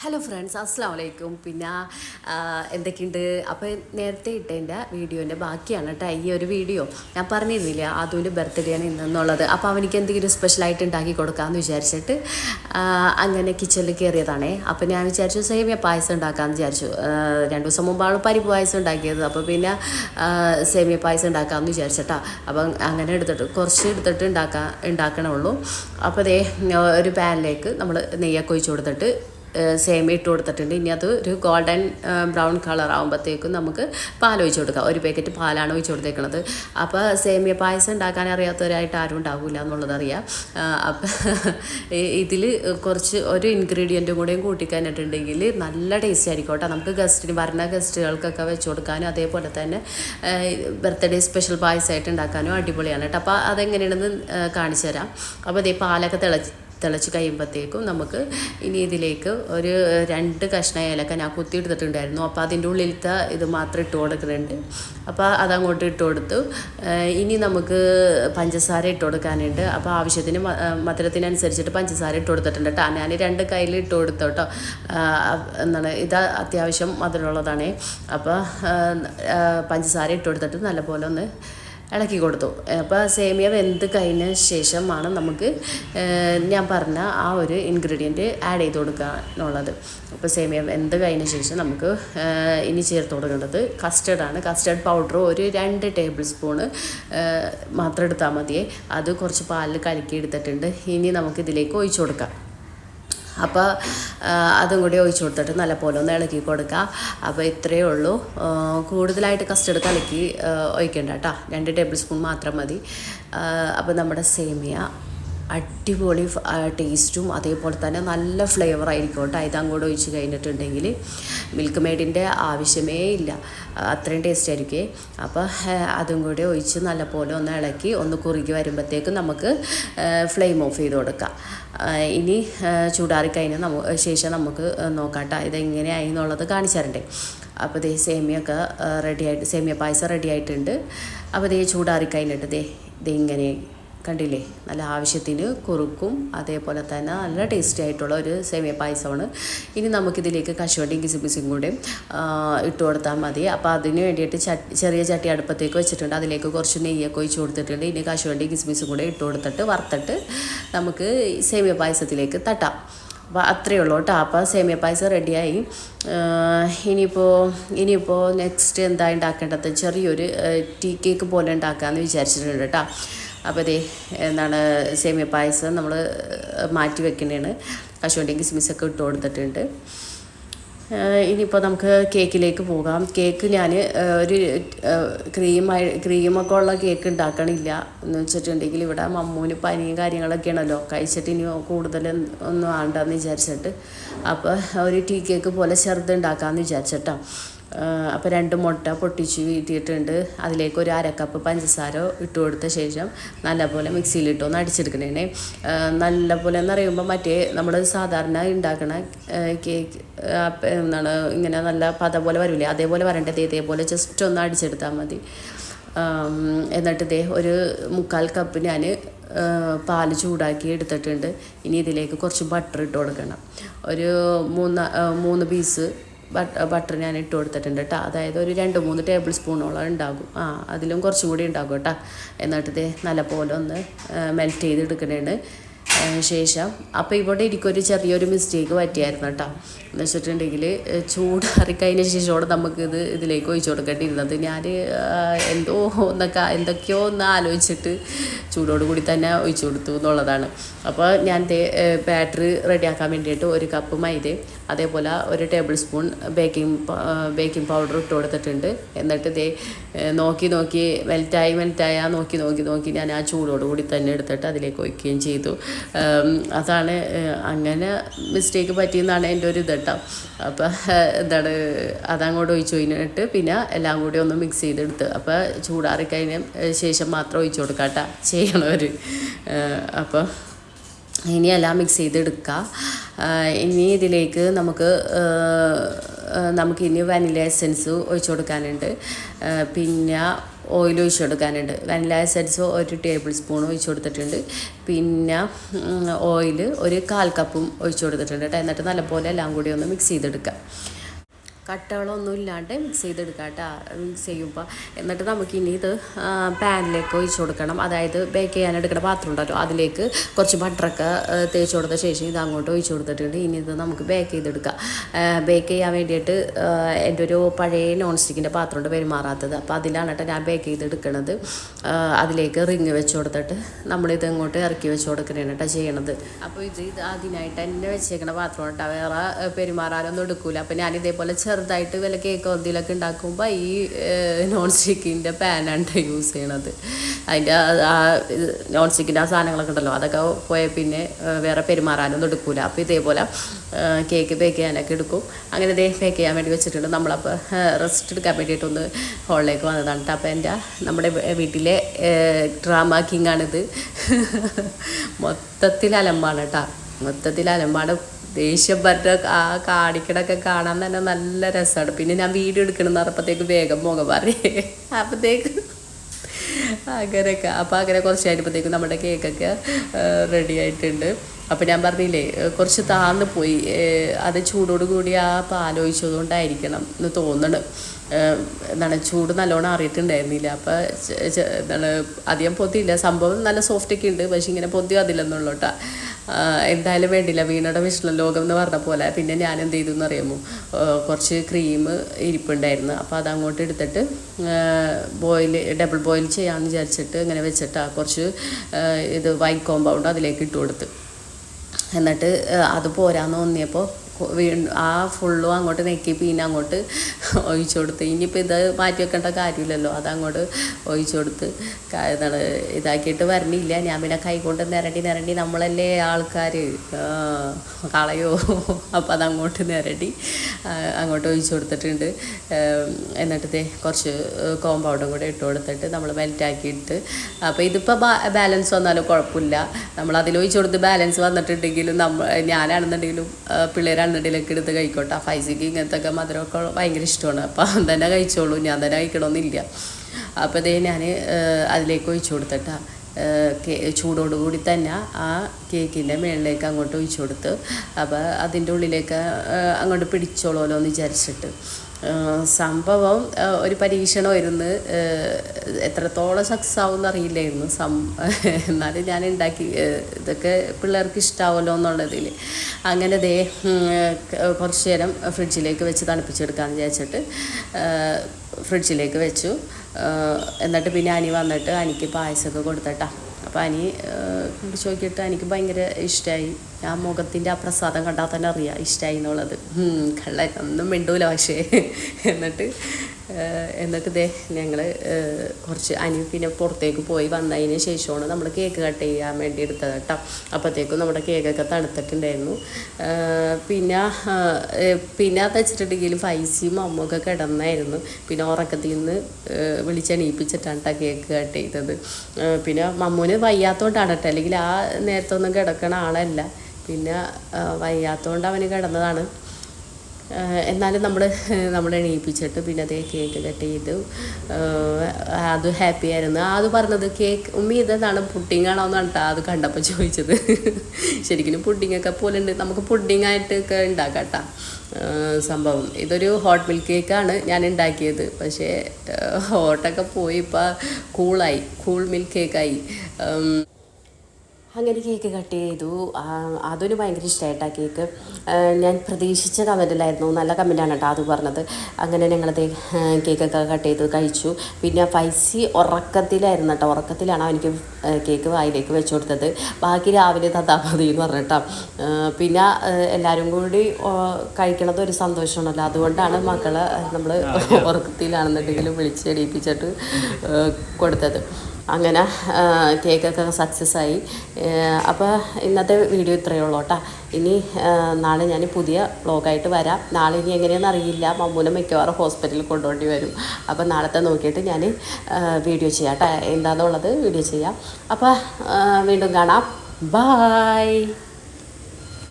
Hello friends അസ്സാം വലൈക്കും പിന്നെ എന്തൊക്കെയുണ്ട്? അപ്പോൾ നേരത്തെ ഇട്ടതിന്റെ വീഡിയോന്റെ ബാക്കിയാണ് കേട്ടോ ഈ ഒരു വീഡിയോ. ഞാൻ പറഞ്ഞിരുന്നില്ല അതുവിന്റെ ബർത്ത്ഡേ ആണ് ഇന്നെന്നുള്ളത്. അപ്പോൾ അവനിക്ക് എന്തെങ്കിലും സ്പെഷ്യലായിട്ട് ഉണ്ടാക്കി കൊടുക്കാമെന്ന് വിചാരിച്ചിട്ട് അങ്ങനെ കിച്ചണിൽ കയറിയതാണേ അപ്പോൾ ഞാൻ വിചാരിച്ചു സേമിയ പായസം ഉണ്ടാക്കാമെന്ന് വിചാരിച്ചു. രണ്ട് ദിവസം മുമ്പാണ് പരിപ്പ് പായസം ഉണ്ടാക്കിയത് അപ്പോൾ പിന്നെ സേമിയ പായസം ഉണ്ടാക്കാമെന്ന് വിചാരിച്ചിട്ടാ. അപ്പം അങ്ങനെ എടുത്തിട്ട് കുറച്ച് എടുത്തിട്ട് ഉണ്ടാക്കാൻ ഉണ്ടാക്കണമുള്ളൂ അപ്പോൾ അതേ ഒരു പാനിലേക്ക് നമ്മൾ നെയ്യൊക്കെ ഒഴിച്ച് കൊടുത്തിട്ട് സേമിയ ഇട്ട് കൊടുത്തിട്ടുണ്ട്. ഇനി അത് ഒരു ഗോൾഡൻ ബ്രൗൺ കളർ ആകുമ്പോഴത്തേക്കും നമുക്ക് പാൽ ഒഴിച്ച് കൊടുക്കാം. ഒരു പാക്കറ്റ് പാലാണ് ഒഴിച്ച് കൊടുത്തേക്കുന്നത് അപ്പോൾ സേമിയ പായസം ഉണ്ടാക്കാൻ അറിയാത്തവരായിട്ട് ആരും ഉണ്ടാവില്ല എന്നുള്ളത് അറിയാം. അപ്പം ഇതിൽ കുറച്ച് ഒരു ഇൻഗ്രീഡിയന്റും കൂടെയും കൂട്ടിക്കാനിട്ടുണ്ടെങ്കിൽ നല്ല ടേസ്റ്റ് ആയിരിക്കും കേട്ടോ. നമുക്ക് ഗസ്റ്റിന് വരണ ഗസ്റ്റുകൾക്കൊക്കെ വെച്ച് കൊടുക്കാനും അതേപോലെ തന്നെ ബർത്ത്ഡേ സ്പെഷ്യൽ പായസമായിട്ട് ഉണ്ടാക്കാനും അടിപൊളിയാണ് കേട്ടോ. അപ്പോൾ അതെങ്ങനെയാണെന്ന് കാണിച്ചു തരാം. അപ്പോൾ ഇതേ പാലൊക്കെ തിളച്ച് തിളച്ച് കഴിയുമ്പോഴത്തേക്കും നമുക്ക് ഇനി ഇതിലേക്ക് ഒരു രണ്ട് കഷ്ണ ഏലക്ക ഞാൻ കുത്തിയെടുത്തിട്ടുണ്ടായിരുന്നു. അപ്പോൾ അതിന്റെ ഉള്ളിലത്തെ ഇത് മാത്രം ഇട്ട് കൊടുക്കുന്നുണ്ട്. അപ്പോൾ അതങ്ങോട്ട് ഇട്ട് കൊടുത്തു. ഇനി നമുക്ക് പഞ്ചസാര ഇട്ട് കൊടുക്കാനുണ്ട്. അപ്പോൾ ആവശ്യത്തിന് മധുരത്തിനനുസരിച്ചിട്ട് പഞ്ചസാര ഇട്ട് കൊടുത്തിട്ടുണ്ട് കേട്ടോ ഞാൻ രണ്ട് കയ്യിൽ ഇട്ട് കൊടുത്തു കേട്ടോ എന്താണ് ഇത് അത്യാവശ്യം മധുരമുള്ളതാണേ. അപ്പോൾ പഞ്ചസാര ഇട്ട് കൊടുത്തിട്ട് നല്ലപോലെ ഒന്ന് ഇളക്കി കൊടുത്തു. അപ്പോൾ സേമിയ വെന്ത് കഴിഞ്ഞ ശേഷമാണ് നമുക്ക് ഞാൻ പറഞ്ഞ ആ ഒരു ഇൻഗ്രീഡിയന്റ് ആഡ് ചെയ്ത് കൊടുക്കാനുള്ളത്. അപ്പോൾ സേമിയ വെന്ത് കഴിഞ്ഞ ശേഷം നമുക്ക് ഇനി ചേർത്ത് കൊടുക്കേണ്ടത് കസ്റ്റർഡാണ് കസ്റ്റർഡ് പൗഡർ ഒരു രണ്ട് ടേബിൾ സ്പൂണ് മാത്രം എടുത്താൽ മതിയേ. അത് കുറച്ച് പാലിൽ കലക്കി എടുത്തിട്ടുണ്ട് ഇനി നമുക്ക് ഇതിലേക്ക് ഒഴിച്ചു കൊടുക്കാം. അപ്പോൾ അതും കൂടി ഒഴിച്ചു കൊടുത്തിട്ട് നല്ലപോലെ ഒന്ന് ഇളക്കി കൊടുക്കുക അപ്പോൾ ഇത്രയേ ഉള്ളൂ. കൂടുതലായിട്ട് കസ്റ്റർഡ് കലക്കി ഒഴിക്കണ്ട കേട്ടോ. രണ്ട് ടേബിൾ സ്പൂൺ മാത്രം മതി. അപ്പോൾ നമ്മുടെ സേമിയ അടിപൊളി ടേസ്റ്റും അതേപോലെ തന്നെ നല്ല ഫ്ലേവർ ആയിരിക്കും കേട്ടോ. ഇത് അങ്ങോട്ട് ഒഴിച്ച് കഴിഞ്ഞിട്ടുണ്ടെങ്കിൽ മിൽക്ക് മെയ്ഡിന്റെ ആവശ്യമേ ഇല്ല. അത്രയും ടേസ്റ്റ് ആയിരിക്കും. അപ്പോൾ അതും കൂടി ഒഴിച്ച് നല്ലപോലെ ഒന്ന് ഇളക്കി ഒന്ന് കുറുകി വരുമ്പോഴത്തേക്കും നമുക്ക് ഫ്ലെയിം ഓഫ് ചെയ്ത് കൊടുക്കാം. ഇനി ചൂടാറി ചൂടാറിക്കഴിഞ്ഞാൽ നമു ശേഷം നമുക്ക് നോക്കാട്ടോ കേട്ടോ. ഇതെങ്ങനെയായി എന്നുള്ളത് കാണിച്ചു അപ്പോൾ ദേ സേമിയൊക്കെ റെഡി ആയിട്ട് സേമിയ പായസം റെഡി ആയിട്ടുണ്ട്. അപ്പോൾ ദേ ചൂടാറിക്കഴിഞ്ഞിട്ട് ദേ ദേ ഇങ്ങനെ കണ്ടില്ലേ? നല്ല ആവശ്യത്തിന് കുറുക്കും അതേപോലെ തന്നെ നല്ല ടേസ്റ്റി ആയിട്ടുള്ള ഒരു സേമിയ പായസമാണ്. ഇനി നമുക്കിതിലേക്ക് കശുവണ്ടിയും കിസിമിസും കൂടെ ഇട്ട് കൊടുത്താൽ മതി. അപ്പോൾ അതിന് വേണ്ടിയിട്ട് ചെറിയ ചട്ടി അടുപ്പത്തേക്ക് വെച്ചിട്ടുണ്ട്. അതിലേക്ക് കുറച്ച് നെയ്യൊക്കെ ഒഴിച്ച് കൊടുത്തിട്ടുണ്ട്. ഇനി കശുവണ്ടി കിസ്മിസും കൂടെ ഇട്ട് കൊടുത്തിട്ട് വറുത്തിട്ട് നമുക്ക് സേമിയ പായസത്തിലേക്ക് തട്ടാം. അപ്പോൾ അത്രയേ ഉള്ളൂ കേട്ടോ. അപ്പോൾ സേമിയ പായസം റെഡിയായി ഇനിയിപ്പോൾ ഇനിയിപ്പോൾ നെക്സ്റ്റ് എന്താ ഉണ്ടാക്കേണ്ടത്? ചെറിയൊരു ടീ കേക്ക് പോലെ ഉണ്ടാക്കാമെന്ന് വിചാരിച്ചിട്ടുണ്ട് കേട്ടോ. അപ്പോൾ ദേ എന്താണ് സേമിയ പായസം നമ്മൾ മാറ്റി വെക്കുന്നതാണ് കശുവണ്ടിയും കിസ്മിസൊക്കെ ഇട്ട് കൊടുത്തിട്ടുണ്ട്. ഇനിയിപ്പോൾ നമുക്ക് കേക്കിലേക്ക് പോകാം. കേക്ക് ഞാൻ ഒരു ക്രീമായി ക്രീമൊക്കെ ഉള്ള കേക്ക് ഉണ്ടാക്കണില്ല. എന്ന് വെച്ചിട്ടുണ്ടെങ്കിൽ ഇവിടെ മമ്മൂന് പനിയും കാര്യങ്ങളൊക്കെയാണല്ലോ കഴിച്ചിട്ട് ഇനി കൂടുതൽ ഒന്നും ആണ്ടെന്ന് വിചാരിച്ചിട്ട്. അപ്പോൾ ഒരു ടീ കേക്ക് പോലെ ചെറുത് ഉണ്ടാക്കാമെന്ന് വിചാരിച്ചിട്ടാ. അപ്പോൾ രണ്ട് മുട്ട പൊട്ടിച്ച് വീട്ടിയിട്ടുണ്ട്. അതിലേക്ക് ഒരു അരക്കപ്പ് പഞ്ചസാര ഇട്ട് കൊടുത്ത ശേഷം നല്ലപോലെ മിക്സിയിലിട്ട് ഒന്ന് അടിച്ചെടുക്കണേ നല്ലപോലെ എന്ന് പറയുമ്പോൾ മറ്റേ നമ്മൾ സാധാരണ ഉണ്ടാക്കണ കേക്ക് എന്താണ് ഇങ്ങനെ നല്ല പത പോലെ വരില്ലേ അതേപോലെ വരേണ്ടത് ഇതേപോലെ ജസ്റ്റ് ഒന്ന് അടിച്ചെടുത്താൽ മതി. എന്നിട്ട് ഇതേ ഒരു മുക്കാൽ കപ്പ് ഞാൻ പാൽ ചൂടാക്കി എടുത്തിട്ടുണ്ട്. ഇനി ഇതിലേക്ക് കുറച്ച് ബട്ടർ ഇട്ട് കൊടുക്കണം. ഒരു മൂന്ന് മൂന്ന് പീസ് ബട്ടർ ഞാൻ ഇട്ട് കൊടുത്തിട്ടുണ്ട് കേട്ടോ അതായത് ഒരു രണ്ട് മൂന്ന് ടേബിൾ സ്പൂണോളം ഉണ്ടാകും. ആ അതിലും കുറച്ചും കൂടി ഉണ്ടാകും കേട്ടോ എന്നിട്ട് ഇത് നല്ലപോലെ ഒന്ന് മെൽറ്റ് ചെയ്ത് എടുക്കണേണ് ശേഷം അപ്പോൾ ഇവിടെ എനിക്കൊരു ചെറിയൊരു മിസ്റ്റേക്ക് പറ്റിയായിരുന്നു കേട്ടോ എന്ന് വെച്ചിട്ടുണ്ടെങ്കിൽ ചൂടാറിക്കഴിഞ്ഞ ശേഷമാണ് നമുക്കിത് ഇതിലേക്ക് ഒഴിച്ചു കൊടുക്കേണ്ടിയിരുന്നത്. ഞാൻ എന്തോ ഒന്നൊക്കെ എന്തൊക്കെയോ ഒന്ന് ആലോചിച്ചിട്ട് ചൂടോട് കൂടി തന്നെ ഒഴിച്ചു കൊടുത്തു എന്നുള്ളതാണ്. അപ്പോൾ ഞാൻ ബാറ്ററി റെഡിയാക്കാൻ വേണ്ടിയിട്ട് ഒരു കപ്പ് മൈദ അതേപോലെ ഒരു table spoon baking baking powder ഇട്ട് കൊടുത്തിട്ടുണ്ട്. എന്നിട്ട് ഇതേ നോക്കി നോക്കി മെൽറ്റായി മെൽറ്റായി ആ നോക്കി നോക്കി നോക്കി ഞാൻ ആ ചൂടോടുകൂടി തന്നെ എടുത്തിട്ട് അതിലേക്ക് ഒഴിക്കുകയും ചെയ്തു. അതാണ് അങ്ങനെ മിസ്റ്റേക്ക് പറ്റിയെന്നാണ് എന്റെ ഒരു ഇതട്ടോ അപ്പോൾ എന്താണ് അതങ്ങോട്ട് ഒഴിച്ചു കഴിഞ്ഞിട്ട് പിന്നെ എല്ലാം കൂടി ഒന്ന് മിക്സ് ചെയ്തെടുത്ത്. അപ്പോൾ ചൂടാറിക്കഴിഞ്ഞ ശേഷം മാത്രം ഒഴിച്ചു കൊടുക്കാം കേട്ടോ ചെയ്യണവർ അപ്പോൾ ഇനി എല്ലാം മിക്സ് ചെയ്തെടുക്കുക ഇനി ഇതിലേക്ക് നമുക്ക് നമുക്ക് ഇനി വാനില എസൻസ് ഒഴിച്ചു കൊടുക്കാനുണ്ട്. പിന്നെ ഓയിൽ ഒഴിച്ചു കൊടുക്കാനുണ്ട്. വനില എസൻസ് ഒരു ടേബിൾ സ്പൂൺ ഒഴിച്ചു കൊടുത്തിട്ടുണ്ട്. പിന്നെ ഓയിൽ ഒരു കാൽ കപ്പും ഒഴിച്ചു കൊടുത്തിട്ടുണ്ട് കേട്ടോ എന്നിട്ട് നല്ലപോലെ എല്ലാം കൂടി ഒന്ന് മിക്സ് ചെയ്തെടുക്കാം. കട്ടകളൊന്നും ഇല്ലാണ്ട് മിക്സ് ചെയ്തെടുക്കാം കേട്ടോ മിക്സ് ചെയ്യുമ്പോൾ എന്നിട്ട് നമുക്ക് ഇനി ഇത് പാനിലേക്ക് ഒഴിച്ചു കൊടുക്കണം. അതായത് ബേക്ക് ചെയ്യാൻ എടുക്കുന്ന പാത്രം ഉണ്ടല്ലോ അതിലേക്ക് കുറച്ച് ബട്ടറൊക്കെ തേച്ച് കൊടുത്ത ശേഷം ഇത് അങ്ങോട്ട് ഒഴിച്ചു കൊടുത്തിട്ടുണ്ട്. ഇനി ഇത് നമുക്ക് ബേക്ക് ചെയ്തെടുക്കാം. ബേക്ക് ചെയ്യാൻ വേണ്ടിയിട്ട് എന്റെ ഒരു പഴയ നോൺ സ്റ്റിക്കിന്റെ പാത്രമുണ്ട് പെരുമാറാത്തത്. അപ്പോൾ അതിലാണ് ഞാൻ ബേക്ക് ചെയ്തെടുക്കുന്നത് അതിലേക്ക് റിങ് വെച്ച് കൊടുത്തിട്ട് നമ്മളിത് ഇങ്ങോട്ട് ഇറക്കി വെച്ച് കൊടുക്കണേണ് കേട്ടോ ചെയ്യണത്. അപ്പോൾ ഇത് ഇത് അതിനായിട്ട് എന്നെ വെച്ചേക്കണ പാത്രം കേട്ടോ. വേറെ പെരുമാറാനൊന്നും എടുക്കൂല. അപ്പോൾ ഞാൻ ഇതേപോലെ ചെറുതായിട്ട് വല്ല കേക്കോ എന്തെങ്കിലുമൊക്കെ ഉണ്ടാക്കുമ്പോൾ ഈ നോൺ സ്റ്റിക്കിന്റെ പാനാണ് യൂസ് ചെയ്യണത്. അതിന്റെ ആ നോൺ സ്റ്റിക്കിന്റെ ആ സാധനങ്ങളൊക്കെ ഉണ്ടല്ലോ അതൊക്കെ പോയ പിന്നെ വേറെ പെരുമാറാനൊന്നും എടുക്കൂല. അപ്പോൾ ഇതേപോലെ കേക്ക് ബേക്ക് ചെയ്യാനൊക്കെ എടുക്കും. അങ്ങനെ ഇതേ ബേക്ക് ചെയ്യാൻ വേണ്ടി വെച്ചിട്ടുണ്ട്. നമ്മളപ്പോൾ റെസ്റ്റ് എടുക്കാൻ വേണ്ടിയിട്ടൊന്ന് ഹോളിലേക്ക് വന്നതാണ് അപ്പോൾ എന്റെ നമ്മുടെ വീട്ടിലെ ഡ്രാമ കിങ്ങാണിത് മൊത്തത്തിൽ അലമ്പാണ് കേട്ടോ മൊത്തത്തിൽ അലമ്പാണ്. ദേഷ്യം പറഞ്ഞ ആ കാണിക്കണൊക്കെ കാണാൻ തന്നെ നല്ല രസമാണ്. പിന്നെ ഞാൻ വീഡിയോ എടുക്കണമെന്ന് പറഞ്ഞപ്പോഴത്തേക്ക് വേഗം മുഖം പറയേ അപ്പോഴത്തേക്ക് അങ്ങനെയൊക്കെ. അപ്പോൾ അങ്ങനെ കുറച്ച് കഴിഞ്ഞപ്പോഴത്തേക്കും നമ്മുടെ കേക്കൊക്കെ റെഡി ആയിട്ടുണ്ട്. അപ്പോൾ ഞാൻ പറഞ്ഞില്ലേ കുറച്ച് താന്ന് പോയി. അത് ചൂടോട് കൂടി ആ പാലൊഴിച്ചതുകൊണ്ടായിരിക്കണം എന്ന് തോന്നണ്. എന്താണ് ചൂട് നല്ലോണം അറിയിട്ടുണ്ടായിരുന്നില്ല അപ്പോൾ എന്താണ് അധികം പൊതിയില്ല സംഭവം നല്ല സോഫ്റ്റൊക്കെ ഉണ്ട്. പക്ഷെ ഇങ്ങനെ പൊതി അതില്ലെന്നുള്ളൂ കേട്ടോ. എന്തായാലും വേണ്ടില്ല. വീണയുടെ വിഷ്ണു ലോകം എന്ന് പറഞ്ഞ പോലെ പിന്നെ ഞാൻ എന്ത് ചെയ്തു അറിയുമോ കുറച്ച് ക്രീം ഇരിപ്പുണ്ടായിരുന്നു. അപ്പോൾ അത് അങ്ങോട്ട് എടുത്തിട്ട് ബോയിൽ ഡബിൾ ബോയിൽ ചെയ്യാമെന്ന് വിചാരിച്ചിട്ട് ഇങ്ങനെ വെച്ചിട്ട് കുറച്ച് ഇത് വൈറ്റ് കോമ്പൗണ്ട് അതിലേക്ക് ഇട്ട് കൊടുത്ത്. എന്നിട്ട് അത് പോരാന്ന് തോന്നിയപ്പോൾ ആ ഫുള്ളും അങ്ങോട്ട് നെക്കി പിന്നെ അങ്ങോട്ട് ഒഴിച്ചു കൊടുത്ത്. ഇനിയിപ്പോൾ ഇത് മാറ്റി വെക്കേണ്ട കാര്യമില്ലല്ലോ. അതങ്ങോട്ട് ഒഴിച്ചു കൊടുത്ത് എന്താണ് ഇതാക്കിയിട്ട് വരണില്ല. ഞാൻ പിന്നെ കൈകൊണ്ട് നിരണ്ടി നിരണ്ടി നമ്മളല്ലേ ആൾക്കാർ കളയോ? അപ്പം അതങ്ങോട്ട് നിരണ്ടി അങ്ങോട്ട് ഒഴിച്ചു കൊടുത്തിട്ടുണ്ട്. എന്നിട്ട് കുറച്ച് കോമ്പൗണ്ടും കൂടെ ഇട്ട് കൊടുത്തിട്ട് നമ്മൾ മെൽറ്റാക്കിയിട്ട് അപ്പോൾ ഇതിപ്പോൾ ബാലൻസ് വന്നാലും കുഴപ്പമില്ല. നമ്മൾ അതിൽ ഒഴിച്ചു കൊടുത്ത് ബാലൻസ് വന്നിട്ടുണ്ടെങ്കിലും നമ്മൾ ഞാനാണെന്നുണ്ടെങ്കിലും ആ, പിള്ളേരാണെന്നുണ്ടെങ്കിലൊക്കെ എടുത്ത് കഴിക്കോട്ടെ. ഫൈസിക്ക് ഇങ്ങനത്തെ മധുരമൊക്കെ ഭയങ്കര ഇഷ്ടമാണ്. അപ്പോൾ അവൻ തന്നെ കഴിച്ചോളൂ. ഞാൻ തന്നെ കഴിക്കണമെന്നില്ല അപ്പോൾ ഇതേ ഞാൻ അതിലേക്ക് ഒഴിച്ചു കൊടുത്തിട്ടാ ചൂടോടുകൂടി തന്നെ ആ കേക്കിന്റെ മുകളിലേക്ക് അങ്ങോട്ട് ഒഴിച്ചു കൊടുത്ത് അപ്പോൾ അതിന്റെ ഉള്ളിലേക്ക് അങ്ങോട്ട് പിടിച്ചോളൂല്ലോ എന്ന് വിചാരിച്ചിട്ട്. സംഭവം ഒരു പരീക്ഷണമായിരുന്നു എത്രത്തോളം സക്സസ് ആവും എന്നറിയില്ലായിരുന്നു സം എന്നാലും ഞാൻ ഉണ്ടാക്കി ഇതൊക്കെ പിള്ളേർക്ക് ഇഷ്ടാവുമല്ലോ എന്നുള്ളതിൽ അങ്ങനെ ദേ കുറച്ച് നേരം ഫ്രിഡ്ജിലേക്ക് വെച്ച് തണുപ്പിച്ചെടുക്കാമെന്ന് വിചാരിച്ചിട്ട് ഫ്രിഡ്ജിലേക്ക് വെച്ചു. എന്നിട്ട് പിന്നെ അനി വന്നിട്ട് അനിക്ക് പായസമൊക്കെ കൊടുത്തട്ടാ. അപ്പോൾ അനി കുടിച്ച് നോക്കിയിട്ട് എനിക്ക് ഭയങ്കര ഇഷ്ടമായി ആ മുഖത്തിന്റെ ആ പ്രസാദം കണ്ടാൽ തന്നെ അറിയാം ഇഷ്ടമായി എന്നുള്ളത്. കള്ള ഒന്നും മിണ്ടൂല പക്ഷേ. എന്നിട്ട് എന്നിട്ട് ദേ ഞങ്ങൾ കുറച്ച് അനി പിന്നെ പുറത്തേക്ക് പോയി വന്നതിന് ശേഷമാണ് നമ്മൾ കേക്ക് കട്ട് ചെയ്യാൻ വേണ്ടി എടുത്തത് കേട്ടോ. അപ്പോഴത്തേക്കും നമ്മുടെ കേക്കൊക്കെ തണുത്തിട്ടുണ്ടായിരുന്നു. പിന്നെ പിന്നെ അത് വെച്ചിട്ടുണ്ടെങ്കിൽ ഫൈസിയും അമ്മൊക്കെ കിടന്നായിരുന്നു. പിന്നെ ഉറക്കത്തിൽ നിന്ന് വിളിച്ചെണീപ്പിച്ചിട്ടാണ് കേട്ടോ കേക്ക് കട്ട് ചെയ്തത്. പിന്നെ മമ്മൂന് വയ്യാത്തോണ്ടാണ് കേട്ടോ. അല്ലെങ്കിൽ ആ നേരത്തൊന്നും കിടക്കണ ആളല്ല. പിന്നെ വയ്യാത്തതുകൊണ്ട് അവന് കിടന്നതാണ്. എന്നാലും നമ്മൾ നമ്മൾ എണീപ്പിച്ചിട്ട് പിന്നെ അതേ കേക്ക് കട്ട് ചെയ്ത്. അത് ഹാപ്പി ആയിരുന്നു. അത് പറഞ്ഞത് കേക്ക് ഉമ്മി ഇതെന്താണ് പുഡിംഗ് ആണോ എന്നാണ് കണ്ടാ അത് കണ്ടപ്പോൾ ചോദിച്ചത്. ശരിക്കും പുഡിങ്ങൊക്കെ പോലെ ഉണ്ട്. നമുക്ക് പുഡിംഗ് ആയിട്ടൊക്കെ ഉണ്ടാക്കാം സംഭവം. ഇതൊരു ഹോട്ട് മിൽക്ക് കേക്കാണ് ഞാൻ ഉണ്ടാക്കിയത്. പക്ഷേ ഹോട്ടൊക്കെ പോയി ഇപ്പോൾ കൂളായി കൂൾ മിൽക്ക് കേക്കായി അങ്ങനെ കേക്ക് കട്ട് ചെയ്തു. അതൊരു ഭയങ്കര ഇഷ്ടമായിട്ടാ കേക്ക് ഞാൻ പ്രതീക്ഷിച്ച കമന്റിലായിരുന്നു നല്ല കമന്റാണ് കേട്ടോ അത് പറഞ്ഞത്. അങ്ങനെ ഞങ്ങളത് കേക്കൊക്കെ കട്ട് ചെയ്ത് കഴിച്ചു. പിന്നെ പൈസ ഉറക്കത്തിലായിരുന്നു കേട്ടോ. ഉറക്കത്തിലാണ് അവനിക്ക് കേക്ക് വായിലേക്ക് വെച്ചു കൊടുത്തത്. ബാക്കി രാവിലെ തന്നാ മതി എന്ന് പറഞ്ഞിട്ടോ പിന്നെ എല്ലാവരും കൂടി കഴിക്കണത് ഒരു സന്തോഷമാണല്ലോ. അതുകൊണ്ടാണ് മക്കളെ നമ്മൾ ഉറക്കത്തിലാണെന്നുണ്ടെങ്കിലും വിളിച്ച് എണീപ്പിച്ചിട്ട് കൊടുത്തത്. അങ്ങനെ കേക്കൊക്കെ സക്സസ് ആയി. അപ്പോൾ ഇന്നത്തെ വീഡിയോ ഇത്രയേ ഉള്ളൂ കേട്ടോ ഇനി നാളെ ഞാൻ പുതിയ വ്ളോഗായിട്ട് വരാം. നാളെ ഇനി എങ്ങനെയാണെന്ന് അറിയില്ല. മമ്മൂനെ മിക്കവാറും ഹോസ്പിറ്റലിൽ കൊണ്ടുപോകേണ്ടി വരും. അപ്പോൾ നാളത്തെ നോക്കിയിട്ട് ഞാൻ വീഡിയോ ചെയ്യാം കേട്ടോ എന്താണെന്നുള്ളത് വീഡിയോ ചെയ്യാം. അപ്പോൾ വീണ്ടും കാണാം. ബായ്